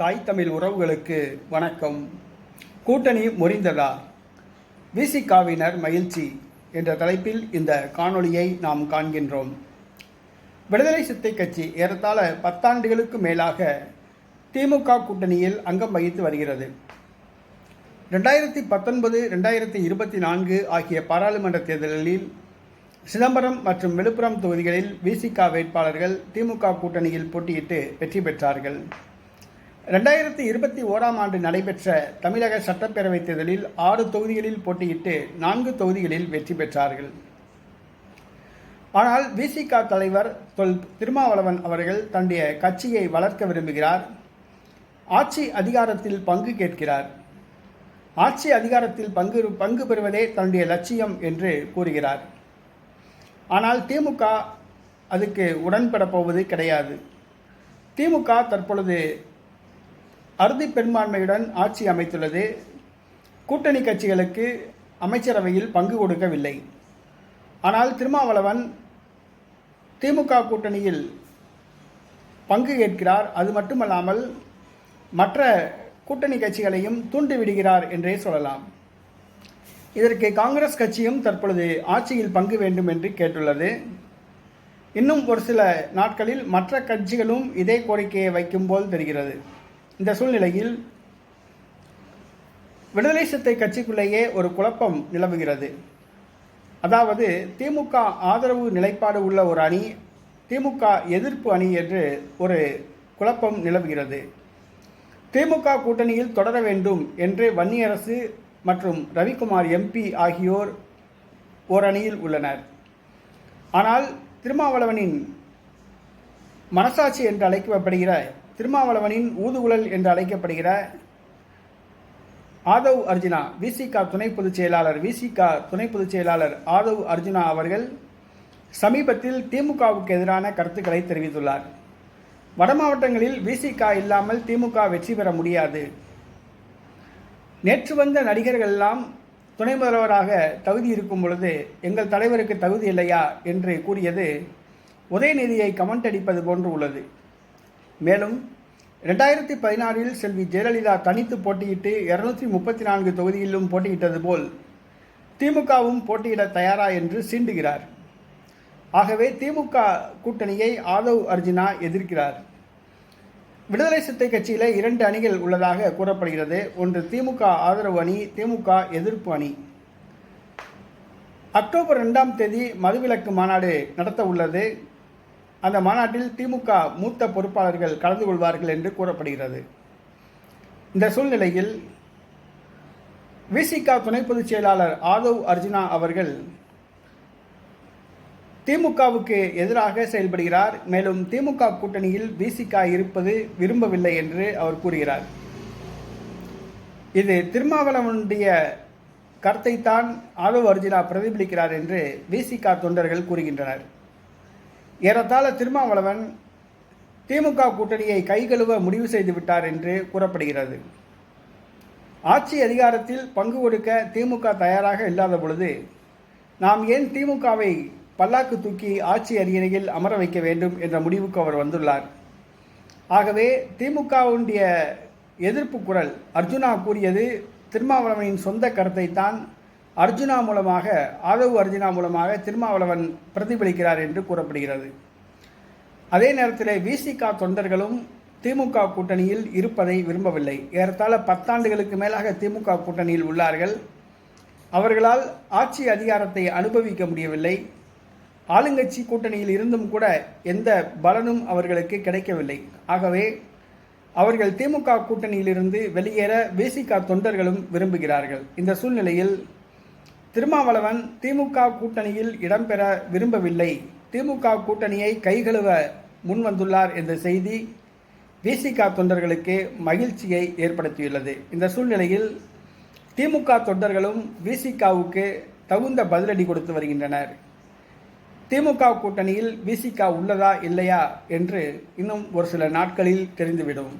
தாய் தமிழ் உறவுகளுக்கு வணக்கம். கூட்டணி முறிந்ததா? விசிகாவினர் மகிழ்ச்சி என்ற தலைப்பில் இந்த காணொளியை நாம் காண்கின்றோம். விடுதலை சித்தை கட்சி ஏறத்தாழ பத்தாண்டுகளுக்கு மேலாக திமுக கூட்டணியில் அங்கம் வகித்து வருகிறது. ரெண்டாயிரத்தி பத்தொன்பது ரெண்டாயிரத்தி இருபத்தி நான்கு ஆகிய பாராளுமன்ற தேர்தல்களில் சிதம்பரம் மற்றும் விழுப்புரம் தொகுதிகளில் விசிகா வேட்பாளர்கள் திமுக கூட்டணியில் போட்டியிட்டு வெற்றி பெற்றார்கள். ரெண்டாயிரத்தி இருபத்தி ஓராம் ஆண்டு நடைபெற்ற தமிழக சட்டப்பேரவைத் தேர்தலில் ஆறு தொகுதிகளில் போட்டியிட்டு நான்கு தொகுதிகளில் வெற்றி பெற்றார்கள். ஆனால் விசிக தலைவர் தொல். திருமாவளவன் அவர்கள் தன்னுடைய கட்சியை வளர்க்க விரும்புகிறார். ஆட்சி அதிகாரத்தில் பங்கு கேட்கிறார். ஆட்சி அதிகாரத்தில் பங்கு பங்கு பெறுவதே தன்னுடைய லட்சியம் என்று கூறுகிறார். ஆனால் திமுக அதுக்கு உடன்பட போவது கிடையாது. திமுக தற்பொழுது அறுதி பெரும்பான்மையுடன் ஆட்சி அமைத்துள்ளது. கூட்டணி கட்சிகளுக்கு அமைச்சரவையில் பங்கு கொடுக்கவில்லை. ஆனால் திருமாவளவன் திமுக கூட்டணியில் பங்கு கேட்கிறார் அது மட்டுமல்லாமல் மற்ற கூட்டணி கட்சிகளையும் தூண்டிவிடுகிறார் என்றே சொல்லலாம். இதற்கு காங்கிரஸ் கட்சியும் தற்பொழுது ஆட்சியில் பங்கு வேண்டும் என்று கேட்டுள்ளது. இன்னும் ஒரு சில நாட்களில் மற்ற கட்சிகளும் இதே கோரிக்கையை வைக்கும் போல் தெரிகிறது. இந்த சூழ்நிலையில் விடுதலை சித்தை கட்சிக்குள்ளேயே ஒரு குழப்பம் நிலவுகிறது. அதாவது திமுக ஆதரவு நிலைப்பாடு உள்ள ஒரு அணி திமுக எதிர்ப்பு அணி என்று ஒரு குழப்பம் நிலவுகிறது. திமுக கூட்டணியில் தொடர வேண்டும் என்று வன்னியரசு மற்றும் ரவிக்குமார் எம்பி ஆகியோர் ஓர் அணியில் உள்ளனர். ஆனால் திருமாவளவனின் மனசாட்சி என்று அழைக்கப்படுகிற திருமாவளவனின் ஊதுகுழல் என்று அழைக்கப்படுகிற ஆதவ் அர்ஜுனா விசிகா துணை பொதுச் செயலாளர் விசிகா துணை பொதுச் செயலாளர் ஆதவ் அர்ஜுனா அவர்கள் சமீபத்தில் திமுகவுக்கு எதிரான கருத்துக்களை தெரிவித்துள்ளார். வட மாவட்டங்களில் விசிகா இல்லாமல் திமுக வெற்றி பெற முடியாது. நேற்று வந்த நடிகர்கள் எல்லாம் துணை முதல்வராக தகுதி இருக்கும் பொழுது எங்கள் தலைவருக்கு தகுதி இல்லையா? என்று கூறியது உதயநிதியை கமெண்ட் அடிப்பது போன்று உள்ளது. மேலும் ரெண்டாயிரத்தி பதினாறில் செல்வி ஜெயலலிதா தனித்து போட்டியிட்டு இரநூத்தி முப்பத்தி நான்கு தொகுதியிலும் போட்டியிட்டது போல் திமுகவும் போட்டியிட தயாரா என்று சீண்டுகிறார். ஆகவே திமுக கூட்டணியை ஆதவ் அர்ஜுனா எதிர்க்கிறார். விடுதலை சித்தை கட்சியில் இரண்டு அணிகள் உள்ளதாக கூறப்படுகிறது. ஒன்று திமுக ஆதரவு அணி திமுக எதிர்ப்பு அணி. அக்டோபர் ரெண்டாம் தேதி மதுவிலக்கு மாநாடு நடத்த உள்ளது அந்த மாநாட்டில் திமுக மூத்த பொறுப்பாளர்கள் கலந்து கொள்வார்கள் என்று கூறப்படுகிறது. இந்த சூழ்நிலையில் விசிக துணை பொதுச் செயலாளர் ஆதவ் அர்ஜுனா அவர்கள் திமுகவுக்கு எதிராக செயல்படுகிறார். மேலும் திமுக கூட்டணியில் விசிக இருப்பது விரும்பவில்லை என்று அவர் கூறுகிறார். இது திருமாவளவனுடைய கருத்தைத்தான் ஆதவ் அர்ஜுனா பிரதிபலிக்கிறார் என்று விசிக தொண்டர்கள் கூறுகின்றனர். ஏறத்தாழ திருமாவளவன் திமுக கூட்டணியை கைகழுவ முடிவு செய்து விட்டார் என்று கூறப்படுகிறது. ஆட்சி அதிகாரத்தில் பங்கு கொடுக்க திமுக தயாராக இல்லாத பொழுது நாம் ஏன் திமுகவை பல்லாக்கு தூக்கி ஆட்சி அரியணையில் அமர வைக்க வேண்டும் என்ற முடிவுக்கு அவர் வந்துள்ளார். ஆகவே திமுகவுடைய எதிர்ப்பு குரல் அர்ஜுனா கூறியது திருமாவளவனின் சொந்த கருத்தை தான் அர்ஜுனா மூலமாக ஆதவு அர்ஜுனா மூலமாக திருமாவளவன் பிரதிபலிக்கிறார் என்று கூறப்படுகிறது. அதே நேரத்தில் விசிகா தொண்டர்களும் திமுக கூட்டணியில் இருப்பதை விரும்பவில்லை. ஏறத்தாழ பத்தாண்டுகளுக்கு மேலாக திமுக கூட்டணியில் உள்ளார்கள். அவர்களால் ஆட்சி அதிகாரத்தை அனுபவிக்க முடியவில்லை. ஆளுங்கட்சி கூட்டணியில் இருந்தும் கூட எந்த பலனும் அவர்களுக்கு கிடைக்கவில்லை. ஆகவே அவர்கள் திமுக கூட்டணியிலிருந்து வெளியேற விசிக தொண்டர்களும் விரும்புகிறார்கள். இந்த சூழ்நிலையில் திருமாவளவன் திமுக கூட்டணியில் இடம்பெற விரும்பவில்லை. திமுக கூட்டணியை கைகழுவ முன்வந்துள்ளார் என்ற செய்தி விசிக தொண்டர்களுக்கு மகிழ்ச்சியை ஏற்படுத்தியுள்ளது. இந்த சூழ்நிலையில் திமுக தொண்டர்களும் விசிகாவுக்கு தகுந்த பதிலடி கொடுத்து வருகின்றனர். திமுக கூட்டணியில் விசிக உள்ளதா இல்லையா என்று இன்னும் ஒரு சில நாட்களில் தெரிந்துவிடும்.